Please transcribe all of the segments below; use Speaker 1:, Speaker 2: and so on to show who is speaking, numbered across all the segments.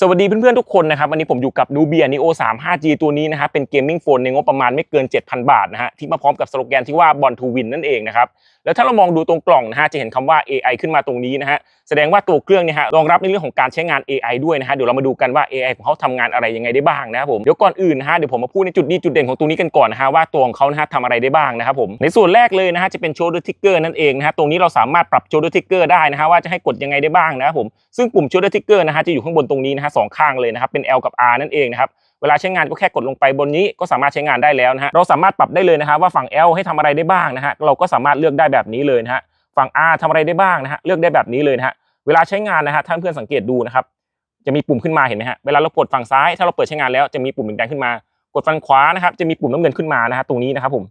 Speaker 1: สวัสดีเพื่อนๆทุกคนนะครับวันนี้ผมอยู่กับ Nubia Neo 3 5G ตัวนี้นะฮะเป็นเกมมิ่งโฟนในงบประมาณไม่เกิน 7,000 บาทนะฮะที่มาพร้อมกับสโลแกนที่ว่า Born to Win นั่นเองนะครับแล้วถ้าเรามองดูตรงกล่องนะฮะจะเห็นคำว่า AI ขึ้นมาตรงนี้นะฮะแสดงว่าตัวเครื่องเนี่ยฮะรองรับในเรื่องของการใช้งาน AI ด้วยนะฮะเดี๋ยวเรามาดูกันว่า AI ของเขาทำงานอะไรยังไงได้บ้างนะครับผมเดี๋ยวก่อนอื่นนะฮะเดี๋ยวผมมาพูดในจุดดีจุดเด่นของตัวนี้กันก่อนนะฮะว่าตัวของเขานะฮะทำอะไรได้บ้างนะครับผมในส่วนแรกเลยนะฮะจะเป็น shoulder trigger นั่นเองนะฮะตรงนี้เราสามารถปรับ shoulder trigger ได้นะฮะว่าจะให้กดยังไงได้บ้างนะครับผมซึ่งปุ่ม shoulder trigger นะฮะจะอยู่ข้างบนตรงนี้นะฮะสองข้างเลยนะครับเป็น L กับ R นั่นเองนะครับเวลาใช้งานก็แค่กดลงไปบนนี้ก็สามารถใช้งานได้แล้วนะฮะเราสามารถปรับได้เลยนะฮะว่าฝั่ง L ให้ทำอะไรได้บ้างนะฮะเราก็สามารถเลือกได้แบบนี้เลยนะฮะฝั่ง R ทำอะไรได้บ้างนะฮะเลือกได้แบบนี้เลยนะฮะเวลาใช้งานนะฮะท่านเพื่อนสังเกตดูนะครับจะมีปุ่มขึ้นมาเห็นไหมฮะเวลาเรากดฝั่งซ้ายถ้าเราเปิดใช้งานแล้วจะมีปุ่มแดงขึ้นมา กดฝั่งขวานะครับจะมีปุ่มน้ำเงินขึ้นมานะฮะตรงนี้นะครับผม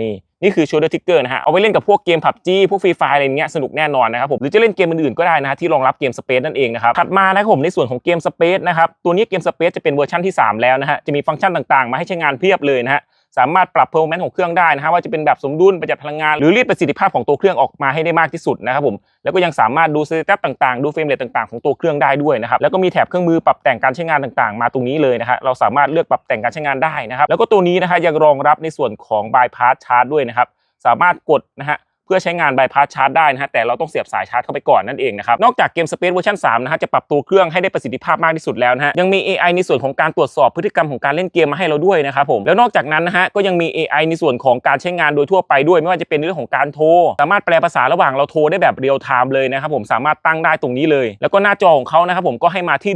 Speaker 1: นี่นี่คือ shoulder trigger นะฮะ เอาไว้เล่นกับพวกเกม PUBG พวก Free Fire อะไรเงี้ยสนุกแน่นอนนะครับผมหรือจะเล่นเกมอื่นๆก็ได้นะฮะที่รองรับเกม Space นั่นเองนะครับถัดมานะครับผมในส่วนของเกม Space นะครับตัวนี้เกม Space จะเป็นเวอร์ชันที่ 3 แล้วนะฮะจะมีฟังก์ชันต่างๆ มาให้ใช้งานเพียบเลยนะฮะ สามารถปรับ performance ของเครื่องได้นะฮะว่าจะเป็นแบบสมดุลประหยัดพลังงานหรือรีดประสิทธิภาพของตัวเครื่องออกมาให้ได้มากที่สุดนะครับผมแล้วก็ยังสามารถดูสเตตัสต่างๆ ดูเฟรมเรทต่างๆของตัวเครื่องได้ด้วยนะครับแล้วก็มีแถบเครื่องมือปรับแต่งการใช้งานต่างๆ มาตรงนี้เลยนะฮะเราสามารถเลือกปรับแต่งการใช้งานได้นะครับแล้วก็ตัวนี้นะฮะยังรองรับในส่วนของ bypass charge ด้วยนะครับสามารถกดนะฮะ พื่อใช้งานบ y พาสชาร์จได้นะฮะแต่เราต้องเสียบสายชาร์จเข้าไปก่อนนั่นเองนะครับนอกจากเกม Space เวอร์ชัน3นะฮะจะปรับตัวเครื่องให้ได้ประสิทธิภาพมากที่สุดแล้วนะฮะยังมี AI ในส่วนของการตรวจสอบพฤติกรรมของการเล่นเกมมาให้เราด้วยนะครับผมแล้วนอกจากนั้นนะฮะก็ยังมี AI ในส่วนของการใช้งานโดยทั่วไปด้วย ไม่ว่าจะเป็นเรื่องของการโทร สามารถแปลภาษาระหว่างเราโทรได้แบบเรียลไทม์เลยนะครับผมสามารถตั้งได้ตรงนี้เลย แล้วก็หน้าจอของเขานะครับผมก็ให้มาที่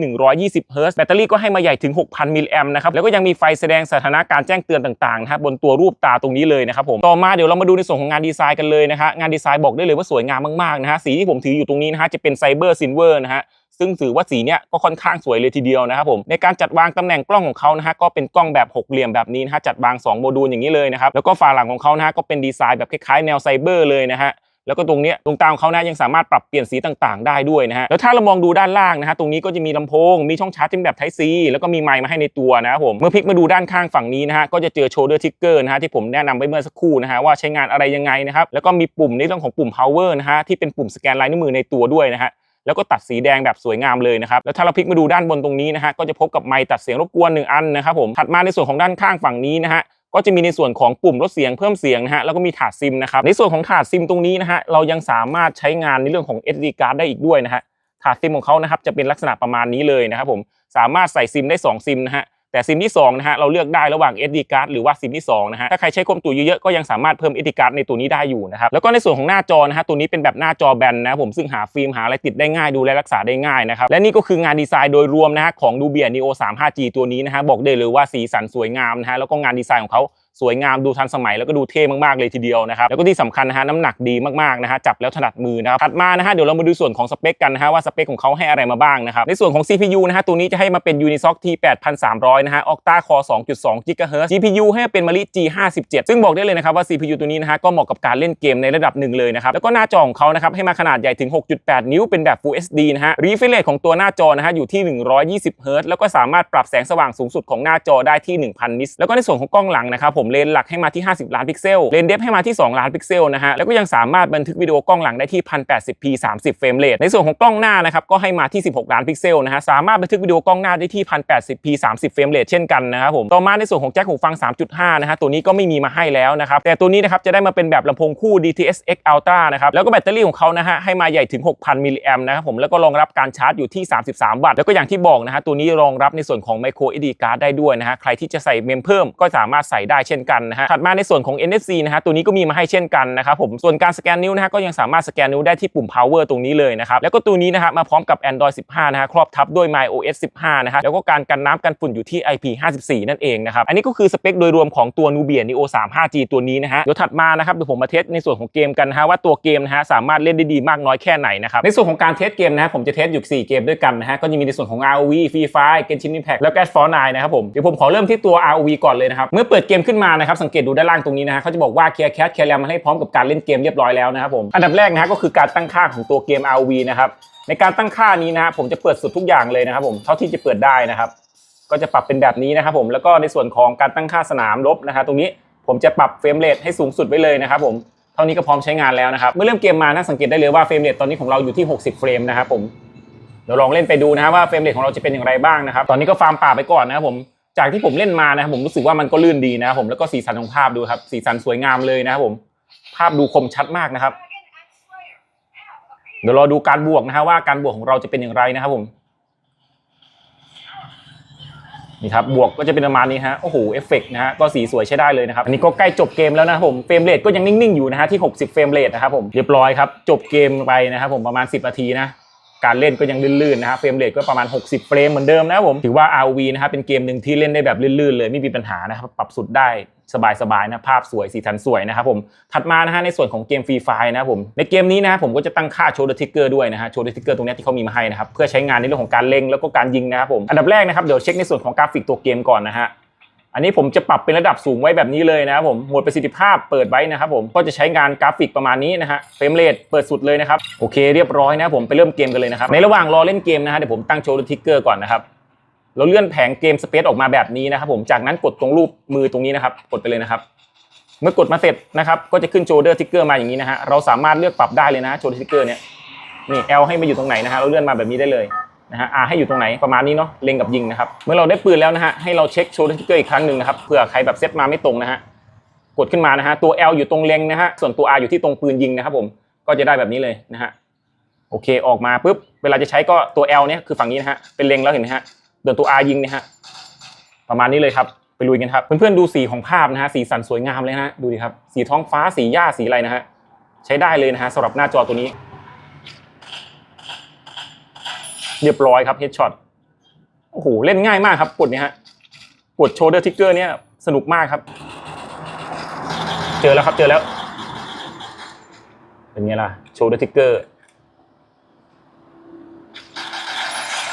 Speaker 1: 120เฮิร์ตซ์แบตเตอรี่ก็ให้มาใหญ่ถึง 6,000มิลลิแอมนะครับแล้วก็ยังมีไฟแสดงสถานะการแจ้งเตือนต่างๆนะครับบนตัวรูปตาตรงนี้เลยนะครับผมต่อมาเดี๋ยวเรามาดูในส่วนของงานดีไซน์กันเลยนะฮะงานดีไซน์บอกได้เลยว่าสวยงามมากๆนะฮะสีที่ผมถืออยู่ตรงนี้นะฮะจะเป็นไซเบอร์ซินเวอร์นะฮะซึ่งถือว่าสีเนี้ยก็ค่อนข้างสวยเลยทีเดียวนะครับผมในการจัดวางตำแหน่งกล้องของเขานะฮะก็เป็นกล้องแบบหกเหลี่ยมแบบนี้นะฮะจัดวาง2โมดูลอย่างนี้เลยนะครับแล้วก็ฝาหลังของเขานะฮะก็เป็นดีไซน์แบบคล้ายๆแนวไซเบอร์เลยนะฮะ แล้วก็ตรงเนี้ยตรงตาของเขานะยังสามารถปรับเปลี่ยนสีต่างๆ ได้ด้วยนะฮะแล้วถ้าเรามองดูด้านล่างนะฮะตรงนี้ก็จะมีลำโพง มีช่องชาร์จเป็นแบบ Type C แล้วก็มีไมค์มาให้ในตัวนะครับผมเมื่อพลิกมาดูด้านข้างฝั่งนี้นะฮะก็จะเจอ shoulder trigger นะฮะที่ผมแนะนำไปเมื่อสักครู่นะฮะว่าใช้งานอะไรยังไงนะครับแล้วก็มีปุ่มในเรื่องของปุ่ม power นะฮะที่เป็นปุ่มสแกนลายนิ้วมือในตัวด้วยนะฮะแล้วก็ตัดสีแดงแบบสวยงามเลยนะครับ แล้วถ้าเราพลิกมาดูด้านบนตรงนี้นะฮะ ก็จะพบกับไมค์ตัดเสียงรบกวนหนึ่งอันนะครับผม ถัดมาในส่วนของด้านข้างฝั่งนี้นะฮะ ก็จะมีในส่วนของปุ่มลดเสียงเพิ่มเสียงนะฮะแล้วก็มีถาดซิมนะครับในส่วนของถาดซิมตรงนี้นะฮะเรายังสามารถใช้งานในเรื่องของ SD card ได้อีกด้วยนะฮะถาดซิมของเขานะครับจะเป็นลักษณะประมาณนี้เลยนะครับผมสามารถใส่ซิมได้ 2 ซิมนะฮะ แต่ซิมที่2นะฮะเราเลือกได้ระหว่าง SD card หรือว่าซิมที่2นะฮะถ้าใครใช้ความจุเยอะๆก็ยังสามารถเพิ่ม SD card ในตัวนี้ได้อยู่นะครับแล้วก็ในส่วนของหน้าจอนะฮะตัวนี้เป็นแบบหน้าจอแบนนะผมซึ่งหาฟิล์มหาอะไรติดได้ง่ายดูแลรักษาได้ง่ายนะครับและนี่ก็คืองานดีไซน์โดยรวมนะฮะของ Nubia Neo 3 5G ตัวนี้นะฮะบอกได้เลยว่าสีสันสวยงามนะฮะแล้วก็งานดีไซน์ของเขา สวยงามดูทันสมัยแล้วก็ดูเท่มากๆเลยทีเดียวนะครับแล้วก็ที่สำคัญนะฮะน้ำหนักดีมากๆนะฮะจับแล้วถนัดมือนะครับถัดมานะฮะเดี๋ยวเรามาดูส่วนของสเปคกันนะฮะว่าสเปคของเขาให้อะไรมาบ้างนะครับในส่วนของ CPU นะฮะตัวนี้จะให้มาเป็น Unisoc T8300 นะฮะ Octa Core 2.2 GHz GPU ให้เป็น Mali G57 ซึ่งบอกได้เลยนะครับว่า CPU ตัวนี้นะฮะก็เหมาะกับการเล่นเกมในระดับหนึ่งเลยนะครับแล้วก็หน้าจอของเขานะครับให้มาขนาดใหญ่ถึง 6.8 นิ้วเป็นแบบ Full HD นะฮะ refresh rate ของตัวหน้าจอนะฮะอยู่ที่ 120 Hz แล้วก็สามารถปรับแสงสว่างสูงสุดของหน้าจอได้ที่ 1000 นิตแล้วก็ในส่วนของกล้องหลังนะครับผมเลนหลักให้มาที่ 50 ล้านพิกเซล เลนเดฟให้มาที่ 2 ล้านพิกเซลนะฮะ แล้วก็ยังสามารถบันทึกวิดีโอกล้องหลังได้ที่ 1080p 30 เฟรมเรท ในส่วนของกล้องหน้านะครับก็ให้มาที่ 16 ล้านพิกเซลนะฮะ สามารถบันทึกวิดีโอกล้องหน้าได้ที่ 1080p 30 เฟรมเรทเช่นกันนะครับผม ต่อมาในส่วนของแจ็คหูฟัง 3.5 นะฮะ ตัวนี้ก็ไม่มีมาให้แล้วนะครับ แต่ตัวนี้นะครับจะได้มาเป็นแบบลำโพงคู่ DTS X Ultra นะครับ แล้วก็แบตเตอรี่ของเขานะฮะให้มาใหญ่ถึง 6,000มิลลิแอมนะครับผมแล้วก็รองรับการชาร์จอยู่ที่ 33 วัตต์แล้วก็อย่างที่บอกนะฮะตัวนี้รองรับในส่วนของ micro SD card ได้ด้วยนะฮะใครที่จะใส่เมมเพิ่มก็สามารถใส่ได้เช่นกันนะฮะถัดมาในส่วนของ NFC นะฮะตัวนี้ก็มีมาให้เช่นกันนะครับผมส่วนการสแกนนิ้วนะฮะก็ยังสามารถสแกนนิ้วได้ที่ปุ่ม power ตรงนี้เลยนะครับแล้วก็ตัวนี้นะฮะมาพร้อมกับ Android 15 นะฮะครอบทับด้วย MyOS 15 นะฮะแล้วก็การกันน้ำกันฝุ่นอยู่ที่ IP54 นั่นเองนะครับอันนี้ก็คือสเปคโดยรวมของตัว Nubia Neo 3 5G ตัวนี้นะฮะเดี๋ยวถัดมานะครับเดี๋ยวผมมาเทสในส่วนของเกมกันนะฮะว่าตัวเกมนะฮะสามารถเล่นได้ดีมากน้อยแค่ไหนนะครับในส่วนของการเทสเกมนะฮะผมจะเทสอยู่ 4 เกมด้วยกันนะฮะก็จะมีในส่วนของ ROV Free Fire Genshin Impact แล้วก็ Fortnite นะครับผมเดี๋ยวผมขอเริ่มที่ตัว ROV ก่อนเลยนะครับเมื่อเปิดเกมขึ้นมานะครับสังเกตดูด้านล่างตรงนี้นะฮะเขาจะบอกว่าเคลียร์แคสเคลียร์แรมมาให้พร้อมกับการเล่นเกมเรียบร้อยแล้วนะครับผมอันดับแรกนะฮะก็คือการตั้งค่าของตัวเกม RV นะครับในการตั้งค่านี้นะฮะผมจะเปิดสุดทุกอย่างเลยนะครับผมเท่าที่จะเปิดได้นะครับ ก็จะปรับเป็นแบบนี้นะครับผมแล้วก็ในส่วนของการตั้งค่าสนามรบนะฮะตรงนี้ผมจะปรับเฟรมเรทให้สูงสุดไว้เลยนะครับผมเท่านี้ก็พร้อมใช้งานแล้วนะครับเมื่อเริ่มเกมมานะสังเกตได้เลยว่าเฟรมเรทตอนนี้ของเราอยู่ที่ 60 เฟรมนะครับผมเดี๋ยวลองเล่นไปดูนะฮะว่าเฟรมเรทของเราจะเป็นอย่างไรบ้างนะครับ ตอนนี้ก็ฟาร์มป่าไปก่อนนะครับผม จากที่ผมเล่นมานะครับผมรู้สึกว่ามันก็ลื่นดีนะครับผมแล้วก็สีสันของภาพดูครับ สีสันสวยงามเลยนะครับผม ภาพดูคมชัดมากนะครับ เดี๋ยวรอดูการบวกนะฮะว่าการบวกของเราจะเป็นอย่างไรนะครับผมนี่ครับบวกก็จะเป็นประมาณนี้ฮะโอ้โหเอฟเฟกต์นะฮะก็สีสวยใช้ได้เลยนะครับอันนี้ก็ใกล้จบเกมแล้วนะครับผมเฟรมเรทก็ยังนิ่งๆอยู่นะฮะที่ 60 เฟรมเรทนะครับผมเรียบร้อยครับจบเกมไปนะครับผมประมาณ 10 นาทีนะ การเล่นก็ยังลื่นๆนะฮะเฟรมเรทก็ประมาณ 60 เฟรมเหมือนเดิมนะผมถือว่า RV นะครับเป็นเกมหนึ่งที่เล่นได้แบบลื่นๆเลยไม่มีปัญหานะครับปรับสุดได้สบายๆนะภาพสวยสีสันสวยนะครับผมถัดมานะฮะในส่วนของเกมฟรีไฟนะผมในเกมนี้นะครับผมก็จะตั้งค่าโชว์เดอร์ทิกเกอร์ด้วยนะฮะโชว์เดอร์ทิกเกอร์ตรงนี้ที่เขามีมาให้นะครับเพื่อใช้งานในเรื่องของการเล็งแล้วก็การยิงนะครับผมอันดับแรกนะครับเดี๋ยวเช็คในส่วนของกราฟิกตัวเกมก่อนนะฮะ อันนี้ผมจะปรับเป็นระดับสูงไว้แบบนี้เลยนะครับผมโหมดประสิทธิภาพเปิดไว้นะครับผมก็จะใช้งานกราฟิกประมาณนี้นะฮะเฟรมเรทเปิดสุดเลยนะครับโอเคเรียบร้อยนะผมไปเริ่มเกมกันเลยนะครับในระหว่างรอเล่นเกมนะฮะเดี๋ยวผมตั้งโชว์ทิกเกอร์ก่อนนะครับเราเลื่อนแผงเกมสเปซออกมาแบบนี้นะครับผมจากนั้นกดตรงรูปมือตรงนี้นะครับกดไปเลยนะครับ เมื่อกดมาเสร็จนะครับก็จะขึ้นโชเดอร์ทิกเกอร์มาอย่างนี้นะฮะเราสามารถเลือกปรับได้เลยนะโชเดอร์ทิกเกอร์เนี่ยนี่ L ให้มาอยู่ตรงไหนนะฮะเราเลื่อนมาแบบนี้ได้เลย นะฮะ R ให้อยู่ตรงไหนประมาณนี้เนาะเล็งกับยิงนะครับเมื่อเราได้ปืนแล้วนะฮะให้เราเช็คโชเดอร์ทิกเกอร์อีกครั้งหนึ่งนะครับเผื่อใครแบบเซตมาไม่ตรงนะฮะกดขึ้นมานะฮะตัว L อยู่ตรงเล็งนะฮะส่วนตัว R อยู่ที่ตรงปืนยิงนะครับผมก็จะได้แบบนี้เลยนะฮะโอเคออกมาปุ๊บเวลาจะใช้ก็ตัว L เนี่ยคือฝั่งนี้นะฮะเป็นเล็งแล้วเห็นไหมฮะส่วนตัว R ยิงนี่ยฮะประมาณนี้เลยครับไปลุยกันครับเพื่อนๆดูสีของภาพนะฮะสีสันสวยงามเลยนะฮะดูดิครับสีท้องฟ้าสีหญ้าสีอะไรนะฮะใช้ได้เลยนะฮะสำหรับหน้าจอตัวนี้ เรียบร้อยครับเฮดช็อตโอ้โหเล่นง่ายมากครับกดเนี่ยฮะกดโชเดอร์ทิกเกอร์เนี่ยสนุกมากครับ เจอแล้วครับเจอแล้ว เป็นไงล่ะโชเดอร์ทิกเกอร์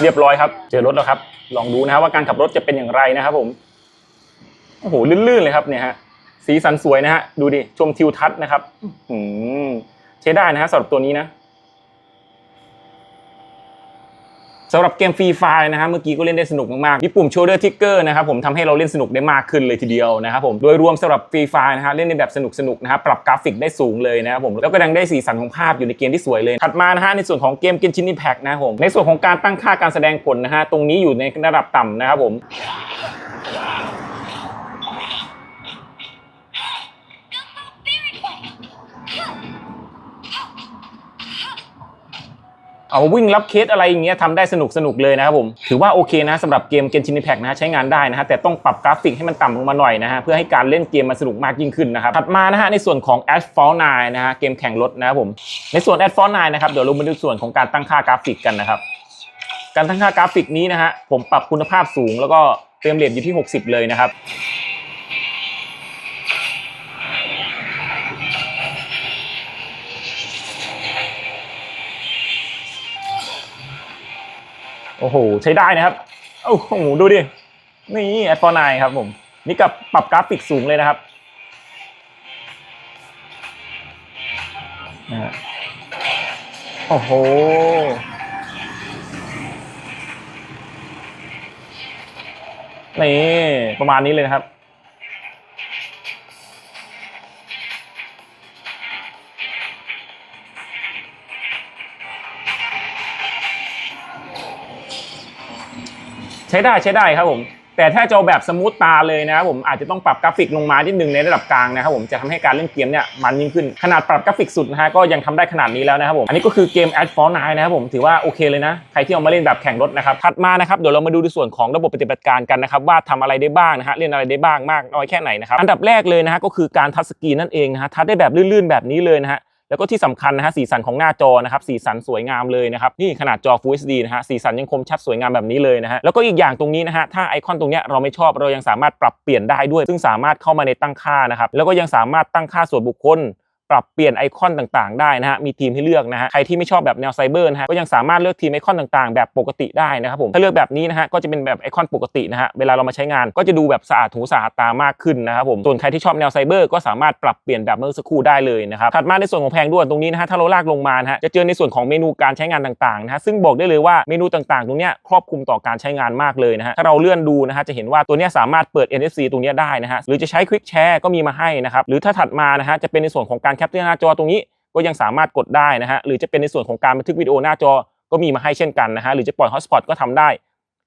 Speaker 1: เรียบร้อยครับ เจอรถแล้วครับ ลองดูนะฮะว่าการขับรถจะเป็นอย่างไรนะครับผมโอ้โหลื่นๆเลยครับเนี่ยฮะสีสันสวยนะฮะดูดิชมทิวทัศน์นะครับ อืมใช้ได้นะฮะสำหรับตัวนี้นะ สำหรับเกมฟรีไฟนะฮะเมื่อกี้ก็เล่นได้สนุกมากๆมีปุ่ม shoulder trigger นะครับผมทำให้เราเล่นสนุกได้มากขึ้นเลยทีเดียวนะครับผมโดยรวมสำหรับฟรีไฟนะฮะเล่นในแบบสนุกๆนะครับปรับกราฟิกได้สูงเลยนะครับผมแล้วก็ยังได้สีสันของภาพอยู่ในเกมที่สวยเลยถัดมานะฮะในส่วนของเกมกินชินนี่แพ็กนะครับผมในส่วนของการตั้งค่าการแสดงผลนะฮะตรงนี้อยู่ในระดับต่ำนะครับผม เอาวิ่งรับเคสอะไรอย่างเงี้ยทำได้สนุกสนุกเลยนะครับผม ถือว่าโอเคนะสำหรับเกม Genshin Impact นะฮะใช้งานได้นะฮะแต่ต้องปรับกราฟิกให้มันต่ำลงมาหน่อยนะฮะเพื่อให้การเล่นเกมมันสนุกมากยิ่งขึ้นนะครับถัดมานะฮะในส่วนของ Asphalt 9นะฮะเกมแข่งรถนะครับผมในส่วน Asphalt 9นะครับเดี๋ยวเรามาดูส่วนของการตั้งค่ากราฟิกกันนะครับการตั้งค่ากราฟิกนี้นะฮะผมปรับคุณภาพสูงแล้วก็เฟรมเรทอยู่ที่ 60 เลยนะครับ โอ้โห ใช้ได้นะครับ โอ้โห ดูดิ นี่แอดฟอร์ไนครับผม นี่กับปรับกราฟิกสูงเลยนะครับโอ้โห นี่ ประมาณนี้เลยนะครับ ใช้ได้ใช้ได้ครับผมแต่ถ้าจะแบบสมูทตาเลยนะครับผมอาจจะต้องปรับกราฟิกลงมานิดนึงในระดับกลางนะครับผมจะทำให้การเล่นเกมเนี่ยมันยิ่งขึ้นขนาดปรับกราฟิกสุดนะฮะก็ยังทำได้ขนาดนี้แล้วนะครับผมอันนี้ก็คือเกม a d f o r 9นะครับผมถือว่าโอเคเลยนะใครที่เอามาเล่นแบบแข่งรถนะครับถัดมานะครับเดี๋ยวเรามาดูในส่วนของระบบปฏิบัติการกันนะครับว่าทำอะไรได้บ้างนะฮะเล่นอะไรได้บ้างมากน้อยแค่ไหนนะครับอันดับแรกเลยนะฮะก็คือการทัชสกรีนนั่นเองนะฮะทัชได้แบบลื่นๆแบบนี้เลยนะฮะ แล้วก็ที่สำคัญนะฮะสีสันของหน้าจอนะครับสีสันสวยงามเลยนะครับนี่ขนาดจอ Full HD นะฮะสีสันยังคมชัดสวยงามแบบนี้เลยนะฮะแล้วก็อีกอย่างตรงนี้นะฮะถ้าไอคอนตรงเนี้ยเราไม่ชอบเรายังสามารถปรับเปลี่ยนได้ด้วย ซึ่งสามารถเข้ามาในตั้งค่านะครับแล้วก็ยังสามารถตั้งค่าส่วนบุคคล ปรับเปลี่ยนไอคอนต่างๆ ได้นะฮะ มีทีมให้เลือกนะฮะ ใครที่ไม่ชอบแบบแนวไซเบอร์นะฮะ ก็ยังสามารถเลือกทีมไอคอนต่างๆ แบบปกติได้นะครับผม ถ้าเลือกแบบนี้นะฮะ ก็จะเป็นแบบไอคอนปกตินะฮะ เวลาเรามาใช้งานก็จะดูแบบสะอาดหูสะอาดตามากขึ้นนะครับผม ส่วนใครที่ชอบแนวไซเบอร์ก็สามารถปรับเปลี่ยนแบบเมื่อสักครู่ได้เลยนะครับถัดมาในส่วนของแพงด้วนตรงนี้นะฮะ ถ้าเราลากลงมานะฮะ จะเจอในส่วนของเมนูการใช้งานต่างๆนะฮะ ซึ่งบอกได้เลยว่าเมนูต่างๆ ตรงเนี้ยครอบคลุมต่อการใช้งานมากเลยนะฮะ ถ้าเราเลื่อนดูนะฮะ จะเห็นว่าตัวเนี้ยสามารถเปิด NFC ตรงเนี้ยได้นะฮะ หรือจะใช้ Quick Share ก็มีมาให้นะครับหรือถ้าถัดมานะฮะจะเป็นในส่วนของการแคปเจอร์หน้าจอตรงนี้ก็ยังสามารถกดได้นะฮะหรือจะเป็นในส่วนของการบันทึกวิดีโอหน้าจอก็มีมาให้เช่นกันนะฮะหรือจะปล่อย hotspot ก็ทำได้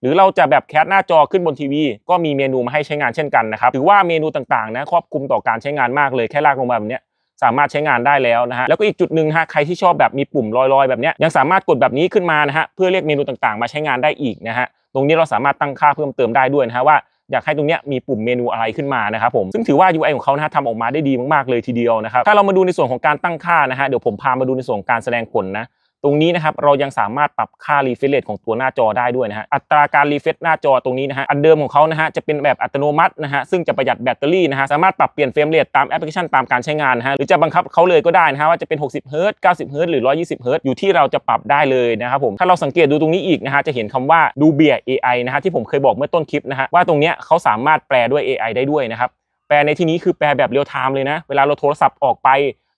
Speaker 1: หรือเราจะแบบแคสหน้าจอขึ้นบนทีวี ก็มีเมนูมาให้ใช้งานเช่นกันนะครับถือว่าเมนูต่างๆนะครอบคลุมต่อการใช้งานมากเลยแค่ลากลงมาแบบนี้สามารถใช้งานได้แล้วนะฮะแล้วก็อีกจุดหนึ่งฮะใครที่ชอบแบบมีปุ่มลอยๆ แบบนี้ยยังสามารถกดแบบนี้ขึ้นมานะฮะเพื่อเรียกเมนูต่างๆ มาใช้งานได้อีกนะฮะตรงนี้เราสามารถตั้งค่าเพิ่มเติมได้ด้วยนะฮะว่า อยากให้ตรงเนี้ยมีปุ่มเมนูอะไรขึ้นมานะครับผมซึ่งถือว่า UI ของเขานะฮะทำออกมาได้ดีมากๆเลยทีเดียวนะครับถ้าเรามาดูในส่วนของการตั้งค่านะฮะเดี๋ยวผมพามาดูในส่วนของการแสดงผลนะ ตรงนี้นะครับเรายังสามารถปรับค่า refresh rate ของตัวหน้าจอได้ด้วยนะฮะอัตราการ refresh หน้าจอตรงนี้นะฮะอันเดิมของเขานะฮะจะเป็นแบบอัตโนมัตินะฮะซึ่งจะประหยัดแบตเตอรี่นะฮะสามารถปรับเปลี่ยนเฟรมเรทตามแอปพลิเคชันตามการใช้งานนะฮะหรือจะบังคับเขาเลยก็ได้นะฮะว่าจะเป็น 60เฮิรต90เฮิรตหรือ 120เฮิรตอยู่ที่เราจะปรับได้เลยนะครับผมถ้าเราสังเกตดูตรงนี้อีกนะฮะจะเห็นคำว่า Dubia AI นะฮะที่ผมเคยบอกเมื่อต้นคลิปนะฮะว่าตรงเนี้ยเขาสามารถแปลด้วย AI ได้ด้วยนะครับแปลในที่นี้คือแปลแบบเรียลไทม์เลยนะเวลาเราโทรศัพท์ออกไป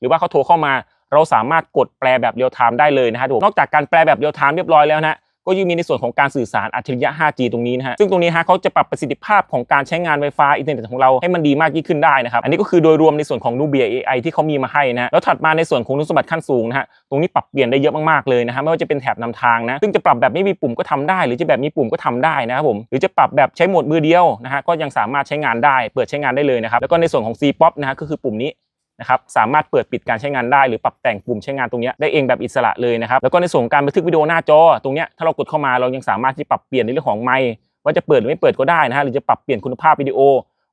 Speaker 1: หรือว่าเขาโทรเข้ามา เราสามารถกดแปลแบบเรียลไทม์ได้เลยนะฮะนอกจากการแปลแบบเรียลไทม์เรียบร้อยแล้วนะก็ยังมีในส่วนของการสื่อสารอัจฉริยะ 5G ตรงนี้นะฮะ ซึ่งตรงนี้ฮะเขาจะปรับประสิทธิภาพของการใช้งาน Wi-Fi อินเทอร์เน็ตของเราให้มันดีมากยิ่งขึ้นได้นะครับ อันนี้ก็คือโดยรวมในส่วนของ Nubia AI ที่เขามีมาให้นะ แล้วถัดมาในส่วนของคุณสมบัติขั้นสูงนะฮะ ตรงนี้ปรับเปลี่ยนได้เยอะมากๆเลยนะฮะ ไม่ว่าจะเป็นแถบนำทางนะ ซึ่งจะปรับแบบไม่มีปุ่มก็ทำได้ หรือจะแบบมีปุ่มก็ทำได้นะครับผม หรือจะปรับแบบใช้โหมดมือเดียวนะฮะ ก็ยังสามารถใช้งานได้ เปิดใช้งานได้เลยนะครับ แล้วก็ในส่วนของ C pop นะฮะก็คือปุ่มนี้ นะครับสามารถเปิดปิดการใช้งานได้หรือปรับแต่งปุ่มใช้งานตรงนี้ได้เองแบบอิสระเลยนะครับแล้วก็ในส่วนของการบันทึกวิดีโอหน้าจอตรงนี้ถ้าเรากดเข้ามาเรายังสามารถที่ปรับเปลี่ยนในเรื่องของไมค์ว่าจะเปิดหรือไม่เปิดก็ได้นะฮะหรือจะปรับเปลี่ยนคุณภาพวิดีโอ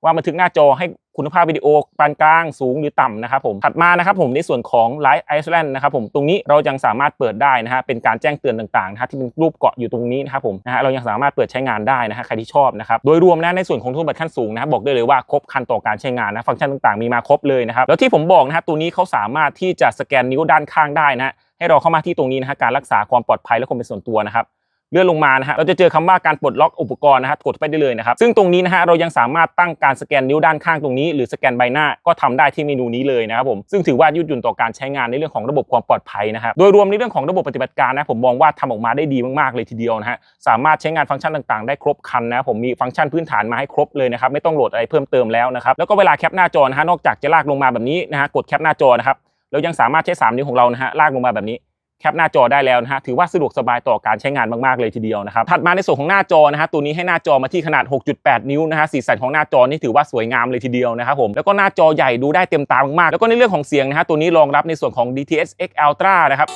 Speaker 1: ว่าบันทึกหน้าจอให้ คุณภาพวิดีโอปานกลางสูงหรือต่ำนะครับผมถัดมานะครับผมในส่วนของ Live Iceland นะครับผมตรงนี้เรายังสามารถเปิดได้นะฮะเป็นการแจ้งเตือนต่างๆนะฮะที่เป็นรูปเกาะอยู่ตรงนี้นะครับผมนะฮะเรายังสามารถเปิดใช้งานได้นะฮะใครที่ชอบนะครับโดยรวมนะในส่วนของทุนบัตรขั้นสูงนะบอกได้เลยว่าครบคันต่อการใช้งานนะฟังก์ชันต่างๆมีมาครบเลยนะครับแล้วที่ผมบอกนะฮะตัวนี้เขาสามารถที่จะสแกนนิ้วด้านข้างได้นะฮะให้เราเข้ามาที่ตรงนี้นะฮะการรักษาความปลอดภัยและความเป็นส่วนตัวนะครับ เลื่อนลงมานะฮะเราจะเจอคำว่าการปลดล็อกอุปกรณ์นะฮะกดไปได้เลยนะครับซึ่งตรงนี้นะฮะเรายังสามารถตั้งการสแกนนิ้วด้านข้างตรงนี้ หรือสแกนใบหน้าก็ทำได้ที่เมนูนี้เลยนะครับผมซึ่งถือว่ายืดหยุ่นต่อการใช้งานในเรื่องของระบบความปลอดภัยนะครับโดยรวมในเรื่องของระบบปฏิบัติการนะผมมองว่าทำออกมาได้ดีมากๆเลยทีเดียวนะฮะสามารถใช้งานฟังก์ชันต่างๆ ได้ครบครันนะผมมีฟังก์ชันพื้นฐานมาให้ครบเลยนะครับไม่ต้องโหลดอะไรเพิ่มเติมแล้วนะครับแล้วก็เวลาแคปหน้าจอนะฮะนอกจากจะลากลงมาแบบนี้นะฮะกดแคปหน้าจอนะครับเรายังสามารถใช้สามนิ้วของเรานะฮะลากลงมาแบบนี้ แคปหน้าจอได้แล้วนะฮะถือว่าสะดวกสบายต่อการใช้งานมากๆเลยทีเดียวนะครับถัดมาในส่วนของหน้าจอนะฮะตัวนี้ให้หน้าจอมาที่ขนาด 6.8 นิ้วนะฮะสีสันของหน้าจอนี่ถือว่าสวยงามเลยทีเดียวนะครับผมแล้วก็หน้าจอใหญ่ดูได้เต็มตามากๆแล้วก็ในเรื่องของเสียงนะฮะตัวนี้รองรับในส่วนของ DTS X Ultra นะครับ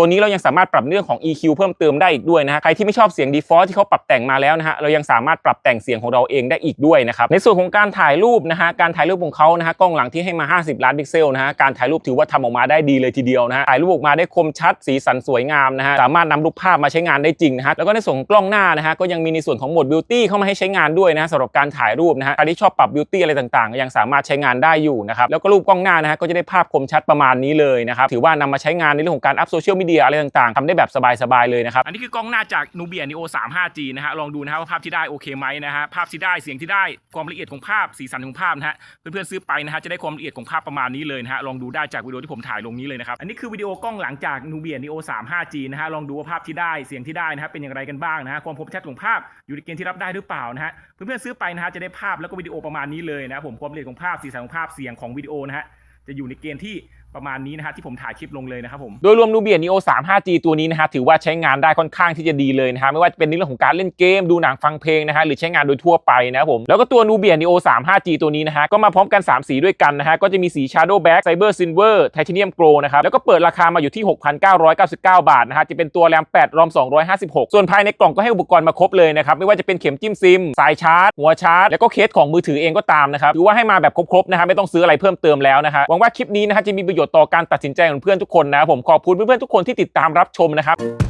Speaker 1: ตัวนี้เรายังสามารถปรับเรื่องของ EQ เพิ่มเติมได้อีกด้วยนะฮะใครที่ไม่ชอบเสียง default ที่เขาปรับแต่งมาแล้วนะฮะเรายังสามารถปรับแต่งเสียงของเราเองได้อีกด้วยนะครับในส่วนของการถ่ายรูปนะฮะการถ่ายรูปของเขานะฮะกล้องหลังที่ให้มา 50 ล้านพิกเซลนะฮะการถ่ายรูปถือว่าทำออกมาได้ดีเลยทีเดียวนะฮะถ่ายรูปออกมาได้คมชัดสีสันสวยงามนะฮะสามารถนำรูปภาพมาใช้งานได้จริงนะฮะแล้วก็ในส่วนของกล้องหน้านะฮะก็ยังมีในส่วนของโหมด beauty เข้ามาให้ใช้งานด้วยนะฮะสำหรับการถ่ายรูปนะฮะใครที่ชอบปรับ beauty อะไรต่างๆ ยังสามารถใช้งานได้อยู่นะครับแล้วก็รูปกล้องหน้านะฮะก็จะได้ภาพคมชัดประมาณนี้เลยนะครับถือว่านำมาใช้งานในเรื่องของการอัพโซเชียลมีเดียอะไรต่างๆทำได้แบบสบายๆเลยนะครับ อันนี้คือกล้องหน้าจาก Nubia Neo 3 5G นะฮะลองดูนะฮะว่าภาพที่ได้โอเคไหมนะฮะภาพที่ได้เสียงที่ได้ความละเอียดของภาพสีสันของภาพนะฮะเพื่อนๆซื้อไปนะฮะจะได้ความละเอียดของภาพประมาณนี้เลยนะฮะลองดูได้จากวิดีโอที่ผมถ่ายลงนี้เลยนะครับอันนี้คือวิดีโอกล้องหลังจาก Nubia Neo 3 5G นะฮะลองดูว่าภาพที่ได้เสียงที่ได้นะฮะเป็นอย่างไรกันบ้างนะฮะความคมชัดของภาพอยู่ในเกณฑ์ที่รับได้หรือเปล่านะฮะเพื่อนๆซื้อไปนะฮะจะได้ภาพแล้วก็วิดีโอประมาณนี้เลยนะครับผมความละเอียดของภาพสีสันของภาพเสียงของวิดีโอนะฮะจะอยู่ในเกณฑ์ที่ ประมาณนี้นะฮะที่ผมถ่ายคลิปลงเลยนะครับผมโดยรวม Nubia Neo 3 5G ตัวนี้นะฮะถือว่าใช้งานได้ค่อนข้างที่จะดีเลยนะฮะไม่ว่าจะเป็นในเรื่องของการเล่นเกมดูหนังฟังเพลงนะฮะหรือใช้งานโดยทั่วไปนะครับผมแล้วก็ตัว Nubia Neo 3 5G ตัวนี้นะฮะก็มาพร้อมกัน 3 สีด้วยกันนะฮะก็จะมีสี Shadow Black Cyber Silver Titanium Glow นะครับแล้วก็เปิดราคามาอยู่ที่ 6,999 บาทนะฮะจะเป็นตัวแรม8รอม256 ส่วนภายในกล่องก็ให้อุปกรณ์มาครบเลยนะครับไม่ว่าจะเป็นเข็มจิ้มซิมสายชาร์จหัวชาร์จแล้วก็เคสของมือถือเองก็ตามนะครับถือว่าให้มาแบบครบๆนะฮะไม่ต้องซื้ออะไรเพิ่มเติมแล้วนะฮะหวังว่าคลิปนี้นะฮะจะมีประโยชน์ต่อการตัดสินใจของเพื่อนทุกคนนะครับผมขอบคุณเพื่อนๆทุกคนที่ติดตามรับชมนะครับ